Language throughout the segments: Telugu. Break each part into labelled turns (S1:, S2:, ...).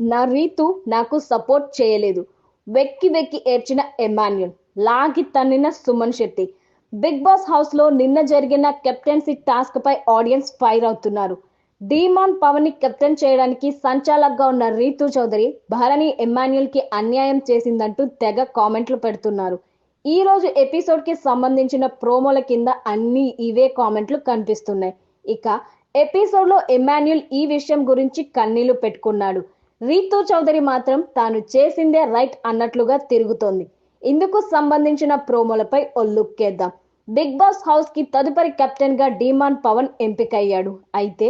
S1: నా రీతు నాకు సపోర్ట్ చేయలేదు. వెక్కి వెక్కి ఏడ్చిన ఎమాన్యుల్ లాగి తన్నిన సుమన్ శెట్టి. బిగ్ బాస్ హౌస్లో నిన్న జరిగిన కెప్టెన్సీ టాస్క్ పై ఆడియన్స్ ఫైర్ అవుతున్నారు. డీమాన్ పవన్ని కెప్టెన్ చేయడానికి సంచాలకుగా ఉన్న రీతు చౌదరి భరణి ఎమాన్యుల్కి అన్యాయం చేసిందంటూ తెగ కామెంట్లు పెడుతున్నారు. ఈ రోజు ఎపిసోడ్కి సంబంధించిన ప్రోమోల కింద అన్ని ఇవే కామెంట్లు కనిపిస్తున్నాయి. ఇక ఎపిసోడ్లో ఎమాన్యుల్ ఈ విషయం గురించి కన్నీళ్ళు పెట్టుకున్నాడు. రీతు చౌదరి మాత్రం తాను చేసిందే రైట్ అన్నట్లుగా తిరుగుతోంది. ఇందుకు సంబంధించిన ప్రోమోలపై ఓ లుక్ వేద్దాం బిగ్ బాస్ హౌస్కి తదుపరి కెప్టెన్గా డీమాన్ పవన్ ఎంపికయ్యాడు. అయితే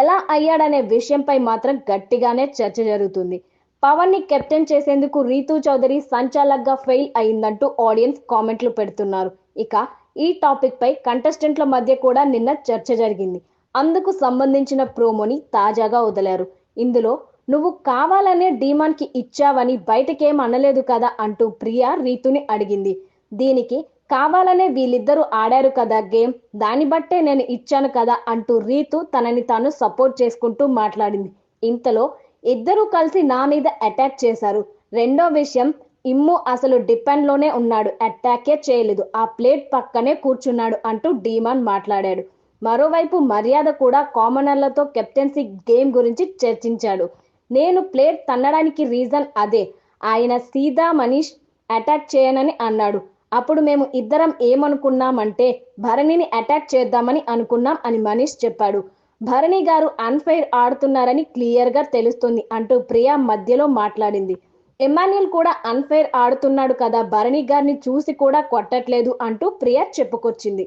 S1: ఎలా అయ్యాడనే విషయంపై మాత్రం గట్టిగానే చర్చ జరుగుతుంది. పవన్ని కెప్టెన్ చేసేందుకు రీతు చౌదరి సంచాలక్గా ఫెయిల్ అయిందంటూ ఆడియన్స్ కామెంట్లు పెడుతున్నారు. ఇక ఈ టాపిక్ పై కంటెస్టెంట్ల మధ్య కూడా నిన్న చర్చ జరిగింది. అందుకు సంబంధించిన ప్రోమోని తాజాగా వదిలారు. ఇందులో నువ్వు కావాలనే డీమాన్కి ఇచ్చావని బయటకేం అనలేదు కదా అంటూ ప్రియా రీతుని అడిగింది. దీనికి కావాలనే వీళ్ళిద్దరూ ఆడారు కదా గేమ్ దాన్ని బట్టే నేను ఇచ్చాను కదా అంటూ రీతు తనని తాను సపోర్ట్ చేసుకుంటూ మాట్లాడింది. ఇంతలో ఇద్దరూ కలిసి నా మీద అటాక్ చేశారు. రెండో విషయం ఇమ్ము అసలు డిపెండ్లోనే ఉన్నాడు అటాకే చేయలేదు ఆ ప్లేట్ పక్కనే కూర్చున్నాడు అంటూ డీమాన్ మాట్లాడాడు. మరోవైపు మర్యాద కూడా కామనర్లతో కెప్టెన్సీ గేమ్ గురించి చర్చించాడు. నేను ప్లేట్ తన్నడానికి రీజన్ అదే. ఆయన సీదా మనీష్ అటాక్ చేయనని అన్నాడు. అప్పుడు మేము ఇద్దరం ఏమనుకున్నామంటే భరణిని అటాక్ చేద్దామని అనుకున్నాం అని మనీష్ చెప్పాడు. భరణి గారు అన్ఫైర్ ఆడుతున్నారని క్లియర్గా తెలుస్తుంది అంటూ ప్రియా మధ్యలో మాట్లాడింది. ఎమాన్యుల్ కూడా అన్ఫైర్ ఆడుతున్నాడు కదా భరణి గారిని చూసి కూడా కొట్టట్లేదు అంటూ ప్రియా చెప్పుకొచ్చింది.